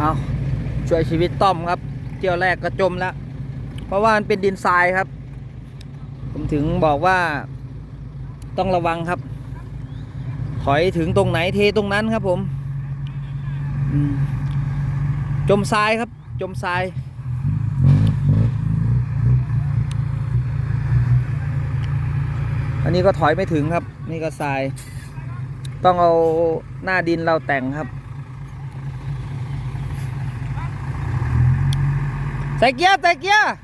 เอาช่วยชีวิตต้อมครับ เที่ยวแรกก็จมแล้ว เพราะว่ามันเป็นดินทรายครับ ผมถึงบอกว่าต้องระวังครับ ถอยถึงตรงไหนเทตรงนั้นครับผมอืมจมทรายครับ จมทรายอันนี้ก็ถอยไม่ถึงครับ นี่ก็ทราย ต้องเอาหน้าดินเราแต่งครับ ใส่เกียร์ใส่เกียร์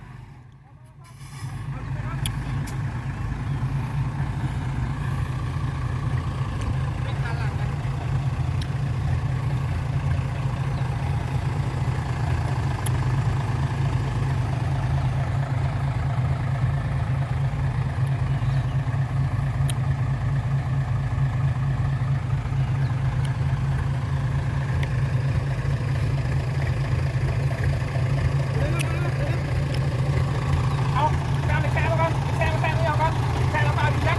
เอาแซงไปแซงมาก่อนแซงมาแซงไม่เอาก่อนแซงแล้วมาดิแซง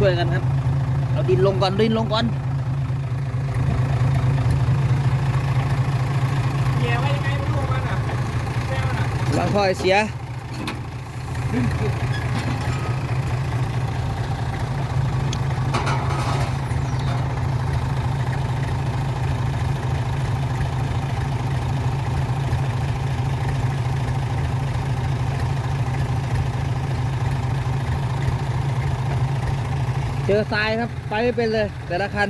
ช่วยช่วยกันครับ เอาดินลงก่อนดินลงก่อนเหยียบไว้ยังไงไม่รู้มันอะแซงมันอะวางท่อไอเสีย เจอทรายครับ ไปไม่เป็นเลย แต่ละคัน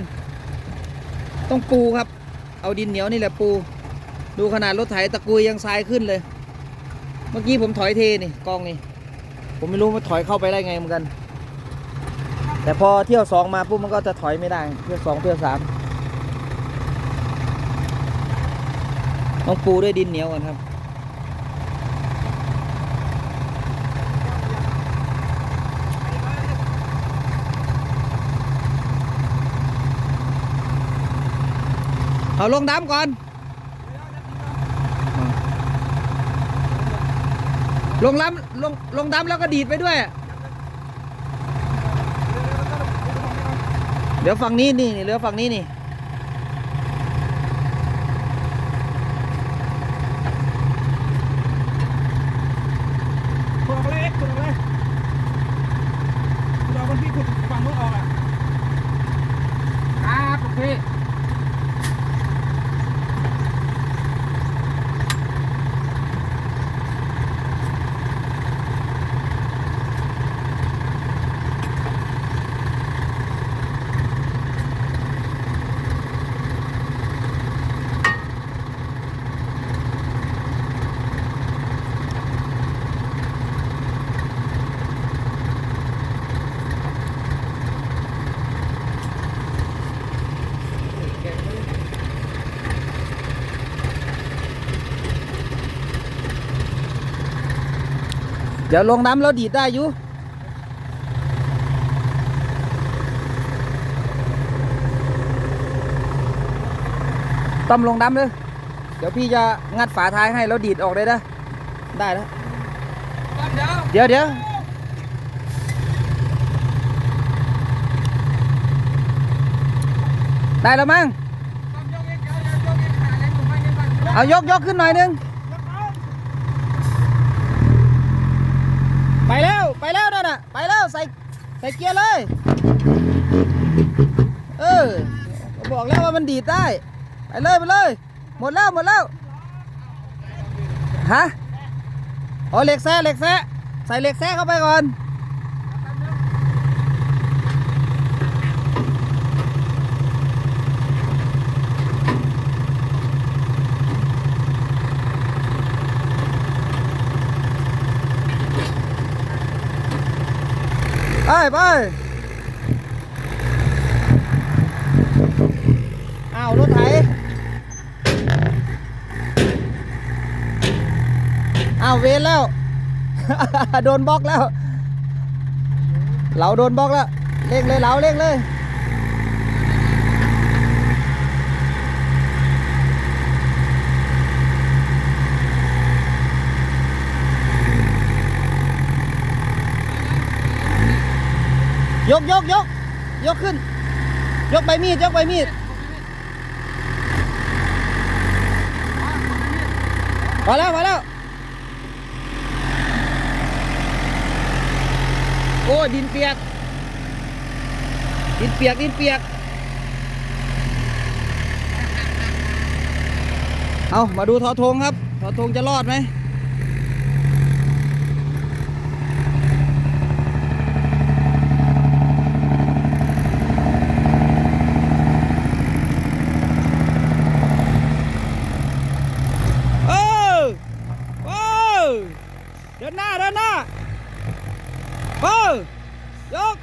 ต้องปูครับ เอาดินเหนียวนี่แหละปู ดูขนาดรถไถตะกุยยังทรายขึ้นเลย เมื่อกี้ผมถอยเทนี่กองนี่ ผมไม่รู้ว่าถอยเข้าไปได้ไงเหมือนกัน แต่พอเที่ยวสองมาปุ๊บมันก็จะถอยไม่ได้เที่ยวสองเที่ยวสามต้องปูด้วยดินเหนียวก่อนครับ เอาลงดำก่อน ลงล้ำลงลงดำแล้วก็ดีดไปด้วย เดี๋ยวฝั่งนี้นี่เรือฝั่งนี้นี่ ขุดออกเลยขุดออกเลยขุดออกคนพี่ขุดฝั่งนู้นออกอะ ครับโอเค เดี๋ยวลงน้ำแล้วดีดได้อยู่ต้มลงน้ำเลย เดี๋ยวพี่จะงัดฝาท้ายให้แล้วดีดออกเลยนะ ได้แล้ว เดี๋ยวเดี๋ยวเดี๋ยวได้แล้วมั้งเอาแรงผมไปยังไงเอายกยกขึ้นหน่อยนึง ไปแล้วไปแล้วนั่นน่ะไปแล้วใส่ใส่เกียร์เลย เออบอกแล้วว่ามันดีดได้ ไปเลยไปเลย หมดแล้วหมดแล้วฮะอ๋อเหล็กแซ่เหล็กแซ่ใส่เหล็กแซ่เข้าไปก่อน ไปไปอ้าวรถไถอ้าวเวนแล้ว โดนบล็อกแล้ว เราโดนบล็อกแล้วเร่งเลยเราเร่งเลยยกยกยก ยกขึ้น ยกใบมีด ยกใบมีดพอแล้วพอแล้ว โอ้ดินเปียก ดินเปียก ดินเปียก เอามาดูทอทงครับ ทอทงจะรอดไหม เออเออเดินหน้า เดินหน้าเออยก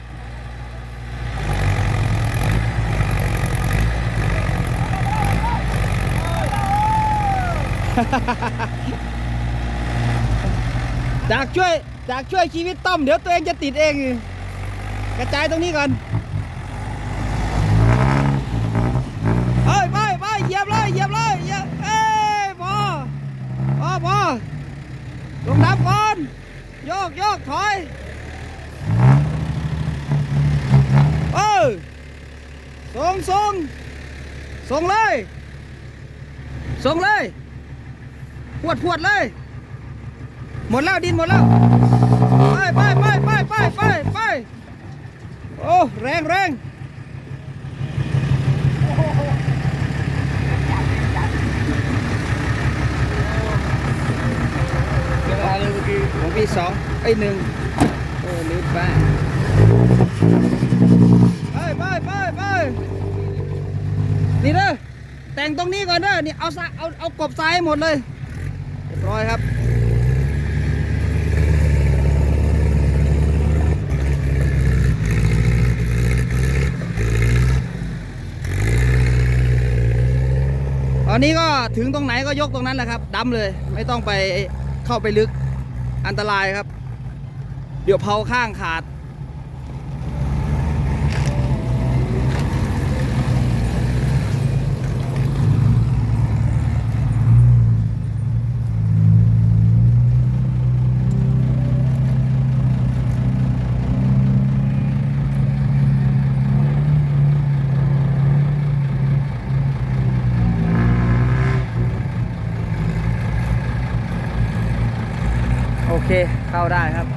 จากช่วย จากช่วยชีวิตต้อมเดี๋ยวตัวเองจะติดเอง กระจายตรงนี้ก่อนเฮ้ยไปไปเหยียบเลยเหยียบเลยเหยียบเอ้ยพอพอพอลงน้ำก่อนโยกโยกถอยเออส่งส่งส่งเลยส่งเลย พวดพวดเลย หมดแล้วดินหมดแล้ว ไปไปไปไปไปไปไปโอ้แรงแรงเวลาเลยเมื่อกี้ของพี่สองไอ้หนึ่งโอ้ลืมไปไปไปไปไปนี่เด้อแต่งตรงนี้ก่อนเด้อนี่เอาซะเอาเอากบทรายหหมดเลยเรียบร้อยครับ อนนี้ก็ถึงตรงไหนก็ยกตรงนั้นแหละครับดำเลย ไม่ต้องไปเข้าไปลึกอันตรายครับ เดี๋ยวเผาข้างขาด โอ เข้าได้ครับ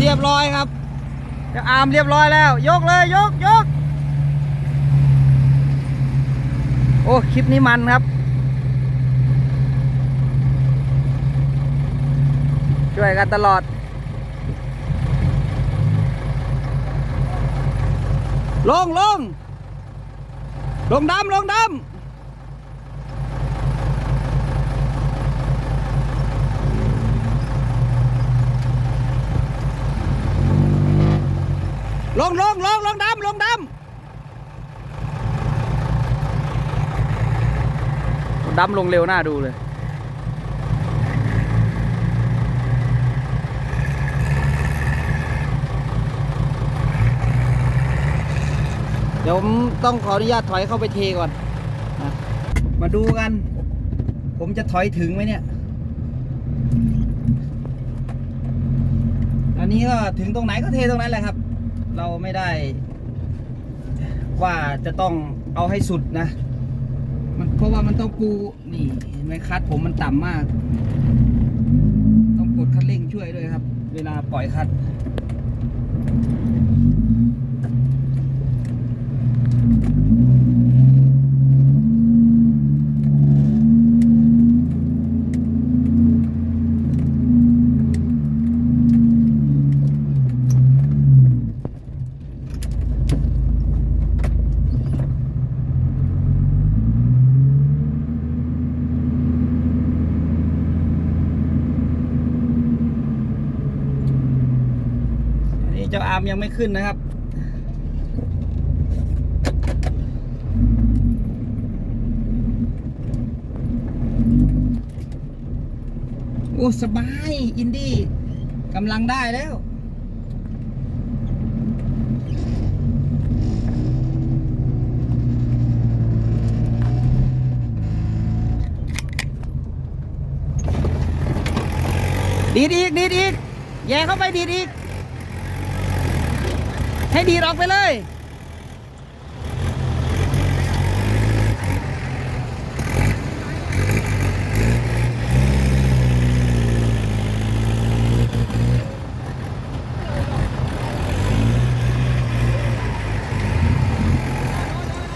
เรียบร้อยครับเดี๋ยวอาร์มเรียบร้อยแล้ว ยกเลยยกยกโอ้คลิปนี้มันครับ ช่วยกันตลอด ลงลงลงดำลงดำ ลงลงลงลงดำลงดำดำลงเร็วน่าดูเลยเดี๋ยวผมต้องขออนุญาตถอยเข้าไปเทก่อนนะมาดูกัน ผมจะถอยถึงไหมเนี่ย อันนี้ก็ถึงตรงไหนก็เทตรงนั้นแหละครับ เราไม่ได้ ว่าจะต้องเอาให้สุดนะ มันเพราะว่ามันต้องปูนี่เห็นไหมคัดผมมันต่ำมาก ต้องกดคันเร่งช่วยด้วยครับ เวลาปล่อยคัด อันนี้ เจ้าอาร์ม ยังไม่ขึ้นนะครับ โอ้ สบาย อินดี้กำลังได้แล้วดีดอีกดีดอีกแย่เข้าไปดีดอีก ให้ดีร็อกไปเลย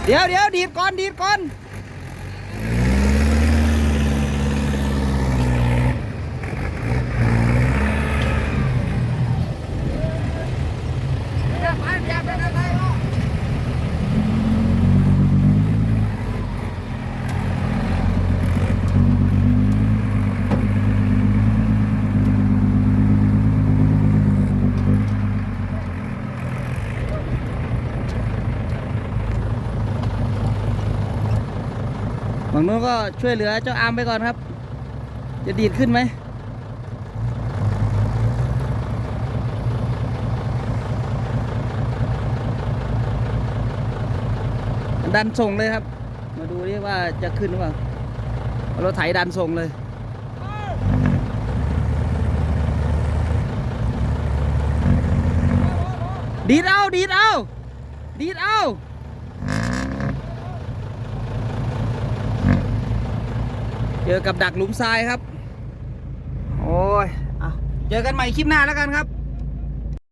เดี๋ยวเดี๋ยวดีดก่อนดีดก่อน ฝั่งนู้นก็ช่วยเหลือเจ้าอาร์มไปก่อนครับ จะดีดขึ้นไหมดันส่งเลยครับ มาดูดิว่าจะขึ้นหรือเปล่าเอารถไถดันส่งเลยดีดเอาดีดเอาดีดเอา เจอกับดักหลุมทรายครับ โอ้ยอเจอกันใหม่คลิปหน้าแล้วกันครับ